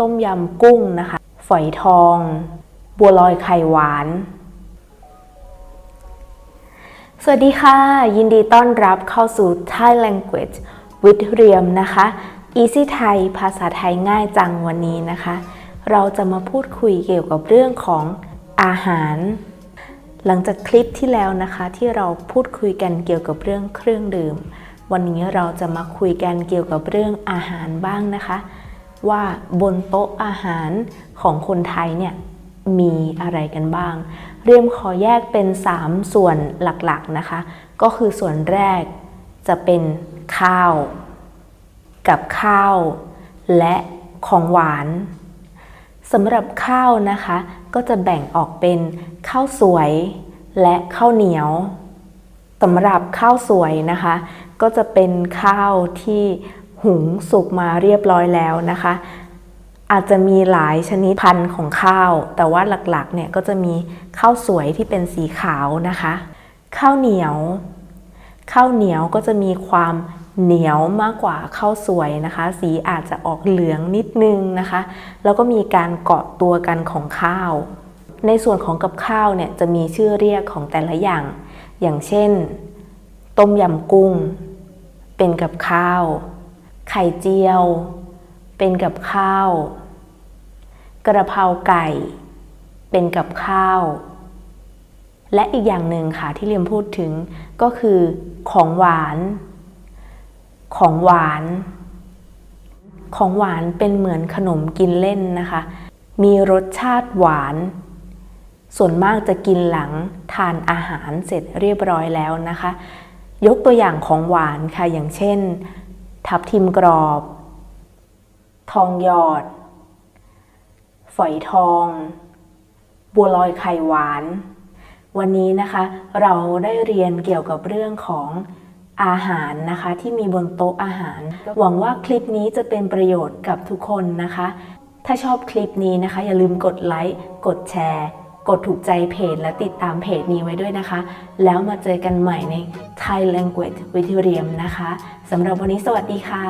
ต้มยำกุ้งนะคะ ฝอยทอง บัวลอยไข่หวาน สวัสดีค่ะ ยินดีต้อนรับเข้าสู่ Thai Language with เรียมนะคะ Easy Thai ภาษาไทยง่ายจังวันนี้นะคะ เราจะมาพูดคุยเกี่ยวกับเรื่องของอาหาร หลังจากคลิปที่แล้วนะคะที่เราพูดคุยกันเกี่ยวกับเรื่องเครื่องดื่ม วันนี้เราจะมาคุยกันเกี่ยวกับเรื่องอาหารบ้างนะคะ ว่าบนโต๊ะอาหารของคนไทยเนี่ยมีอะไรกันบ้าง เรียมขอแยกเป็น 3 ส่วนหลักๆนะคะ ก็คือส่วนแรกจะเป็นข้าว กับข้าว และของหวานสำหรับข้าวนะคะ ก็จะแบ่งออกเป็นข้าวสวย และข้าวเหนียวสำหรับข้าวสวยนะคะ ก็จะเป็นข้าวที่ หุงสุกมาเรียบร้อยแล้วนะคะ อาจจะมีหลายชนิดพันธุ์ของข้าว แต่ว่าหลักๆเนี่ยก็จะมีข้าวสวยที่เป็นสีขาวนะคะ ข้าวเหนียว ข้าวเหนียวก็จะมีความเหนียวมากกว่าข้าวสวยนะคะ สีอาจจะออกเหลืองนิดนึงนะคะ แล้วก็มีการเกาะตัวกันของข้าว ในส่วนของกับข้าวเนี่ยจะมีชื่อเรียกของแต่ละอย่าง อย่างเช่น ต้มยำกุ้ง เป็นกับข้าว ไข่เจียว เป็นกับข้าว กระเพราไก่ เป็นกับข้าว และอีกอย่างหนึ่งค่ะที่เรียมพูดถึงก็คือของหวาน ของหวาน ของหวานเป็นเหมือนขนมกินเล่นนะคะ มีรสชาติหวานส่วนมากจะกินหลังทานอาหารเสร็จเรียบร้อยแล้วนะคะ ยกตัวอย่างของหวานค่ะอย่างเช่น ทับทิมกรอบ ทองหยอด ฝอยทอง บัวลอยไข่หวาน วันนี้นะคะ เราได้เรียนเกี่ยวกับเรื่องของอาหารนะคะที่มีบนโต๊ะอาหาร หวังว่าคลิปนี้จะเป็นประโยชน์กับทุกคนนะคะ ถ้าชอบคลิปนี้นะคะ อย่าลืมกดไลค์ กดแชร์ กดถูกใจเพจและติดตามเพจนี้ไว้ด้วยนะคะ แล้วมาเจอกันใหม่ใน Thai Language with เรียมนะคะสำหรับวันนี้สวัสดีค่ะ